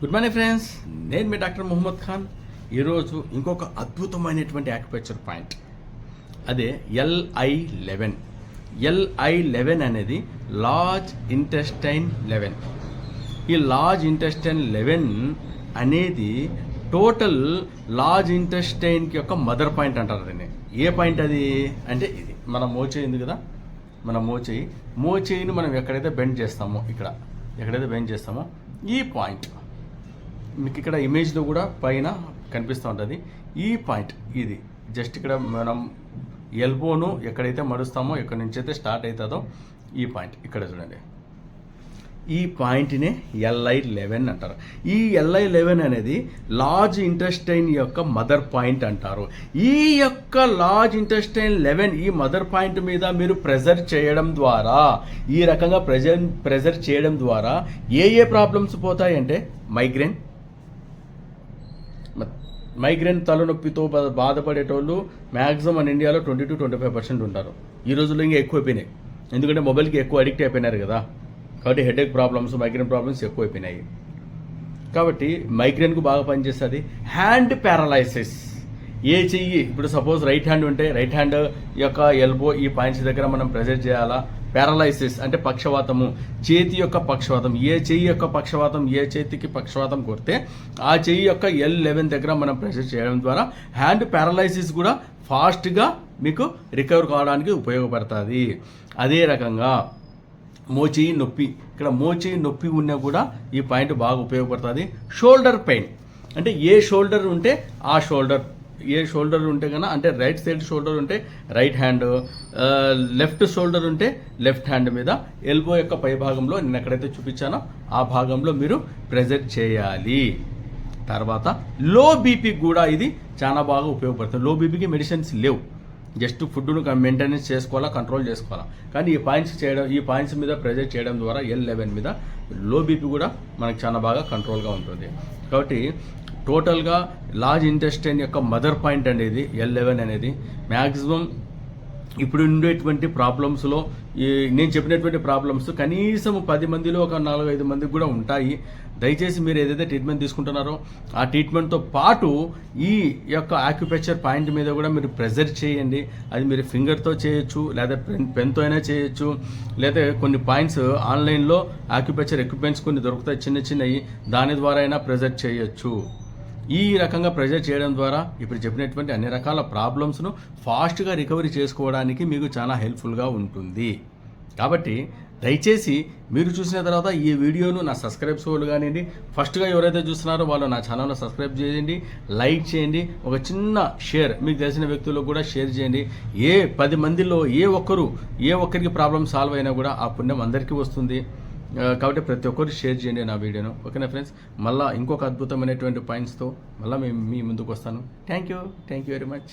Good morning friends నేను మీ doctor Mohammed Khan. ఈరోజు ఇంకొక అద్భుతమైనటువంటి యాక్యుపెక్చర్ పాయింట్ అదే ఎల్ఐ లెవెన్ ఎల్ఐ లెవెన్ అనేది లార్జ్ ఇంటెస్టైన్ లెవెన్ ఈ లార్జ్ ఇంటెస్టైన్ లెవెన్ అనేది టోటల్ లార్జ్ ఇంటెస్టైన్కి యొక్క మదర్ పాయింట్ అంటారు దీన్ని. ఏ పాయింట్ అది? అంటే ఇది మన మోచేయింది కదా? మన మోచేయి. మోచేయిని మనం ఎక్కడైతే బెండ్ చేస్తామో ఇక్కడ ఎక్కడైతే బెండ్ చేస్తామో ఈ పాయింట్ మీకు ఇక్కడ ఇమేజ్లో కూడా పైన కనిపిస్తూ ఉంటుంది. ఈ పాయింట్ ఇది. జస్ట్ ఇక్కడ మనం ఎల్బోను ఎక్కడైతే మడుస్తామో ఎక్కడి నుంచి అయితే స్టార్ట్ అవుతుందో ఈ పాయింట్ ఇక్కడ చూడండి. ఈ పాయింట్నే ఎల్ఐ లెవెన్ అంటారు. ఈ ఎల్ఐ లెవెన్ అనేది లార్జ్ ఇంటెస్టైన్ యొక్క మదర్ పాయింట్ అంటారు. ఈ యొక్క లార్జ్ ఇంటెస్టైన్ లెవెన్ ఈ మదర్ పాయింట్ మీద మీరు ప్రెజర్ చేయడం ద్వారా ఈ రకంగా ప్రెజర్ ప్రెజర్ చేయడం ద్వారా ఏ ఏ ప్రాబ్లమ్స్ పోతాయంటే మైగ్రేన్ మైగ్రేన్ తలనొప్పితో బాధపడేటోళ్ళు మ్యాక్సిమం మన ఇండియాలో twenty two twenty five percent ఉంటారు. ఈ రోజుల్లో ఇంకా ఎక్కువైపోయినాయి ఎందుకంటే మొబైల్కి ఎక్కువ అడిక్ట్ అయిపోయినారు కదా. కాబట్టి హెడేక్ ప్రాబ్లమ్స్ మైగ్రేన్ ప్రాబ్లమ్స్ ఎక్కువైపోయినాయి కాబట్టి మైగ్రేన్కు బాగా పనిచేస్తుంది. హ్యాండ్ ప్యారలైసిస్ ఏ చెయ్యి? ఇప్పుడు సపోజ్ రైట్ హ్యాండ్ ఉంటే రైట్ హ్యాండ్ యొక్క ఎల్బో ఈ పాయింట్స్ దగ్గర మనం ప్రెజర్ చేయాలా? పారలైసిస్ అంటే పక్షవాతము. చేతి యొక్క పక్షవాతం. ఏ చెయ్యి యొక్క పక్షవాతం ఏ చేతికి పక్షవాతం కొడితే ఆ చెయ్యి యొక్క ఎల్ లెవెన్ దగ్గర మనం ప్రెషర్ చేయడం ద్వారా హ్యాండ్ పారలైసిస్ కూడా ఫాస్ట్గా మీకు రికవర్ కావడానికి ఉపయోగపడుతుంది. అదే రకంగా మోచేయి నొప్పి. ఇక్కడ మోచేయి నొప్పి ఉన్నా కూడా ఈ పాయింట్ బాగా ఉపయోగపడుతుంది. Shoulder pain. అంటే ఏ షోల్డర్ ఉంటే ఆ షోల్డర్ ఏ షోల్డర్ ఉంటే కన్నా అంటే రైట్ సైడ్ షోల్డర్ ఉంటే రైట్ హ్యాండ్ లెఫ్ట్ షోల్డర్ ఉంటే లెఫ్ట్ హ్యాండ్ మీద ఎల్బో యొక్క పై భాగంలో నేను ఎక్కడైతే చూపించానో ఆ భాగంలో మీరు ప్రెజర్ చేయాలి. తర్వాత లో బీపీకి కూడా ఇది చాలా బాగా ఉపయోగపడుతుంది. లో బీపీకి మెడిసిన్స్ లేవు. జస్ట్ ఫుడ్ను మెయింటెనెన్స్ చేసుకోవాలా కంట్రోల్ చేసుకోవాలా. కానీ ఈ పాయింట్స్ చేయడం ఈ పాయింట్స్ మీద ప్రెజర్ చేయడం ద్వారా ఎల్ లెవెన్ మీద లో బీపీ కూడా మనకు చాలా బాగా కంట్రోల్గా ఉంటుంది. కాబట్టి టోటల్గా లార్జ్ ఇంటెస్టైన్ యొక్క మదర్ పాయింట్ అనేది ఎల్ లెవెన్ అనేది మ్యాక్సిమం ఇప్పుడు ఉండేటువంటి ప్రాబ్లమ్స్లో ఈ నేను చెప్పినటువంటి ప్రాబ్లమ్స్ కనీసం పది మందిలో ఒక నాలుగు ఐదు మందికి కూడా ఉంటాయి. దయచేసి మీరు ఏదైతే ట్రీట్మెంట్ తీసుకుంటున్నారో ఆ ట్రీట్మెంట్తో పాటు ఈ యొక్క ఆక్యుపెక్చర్ పాయింట్ మీద కూడా మీరు ప్రెజర్ చేయండి. అది మీరు ఫింగర్తో చేయొచ్చు లేదా పెన్ పెన్తో అయినా చేయొచ్చు లేదా కొన్ని పాయింట్స్ ఆన్లైన్లో ఆక్యుపెక్చర్ ఎక్విప్మెంట్స్ కొన్ని దొరుకుతాయి చిన్న చిన్నవి. దాని ద్వారా అయినా ప్రెజర్ చేయొచ్చు. ఈ రకంగా ప్రెజర్ చేయడం ద్వారా ఇప్పుడు చెప్పినటువంటి అన్ని రకాల ప్రాబ్లమ్స్ను ఫాస్ట్గా రికవరీ చేసుకోవడానికి మీకు చాలా హెల్ప్ఫుల్గా ఉంటుంది. కాబట్టి దయచేసి మీరు చూసిన తర్వాత ఈ వీడియోను నా సబ్స్క్రైబ్ సోలు కానివ్వండి ఫస్ట్గా ఎవరైతే చూస్తున్నారో వాళ్ళు నా ఛానల్ను సబ్స్క్రైబ్ చేయండి లైక్ చేయండి ఒక చిన్న షేర్ మీకు తెలిసిన వ్యక్తులకు కూడా షేర్ చేయండి. ఏ పది మందిలో ఏ ఒక్కరు ఏ ఒక్కరికి ప్రాబ్లం సాల్వ్ అయినా కూడా ఆ పుణ్యం అందరికీ వస్తుంది. కాబట్టి ప్రతి ఒక్కరు షేర్ చేయండి నా వీడియోను. ఓకేనా ఫ్రెండ్స్? మళ్ళీ ఇంకొక అద్భుతమైనటువంటి పాయింట్స్తో మళ్ళీ మేము మీ ముందుకు వస్తాను. Thank you thank you very much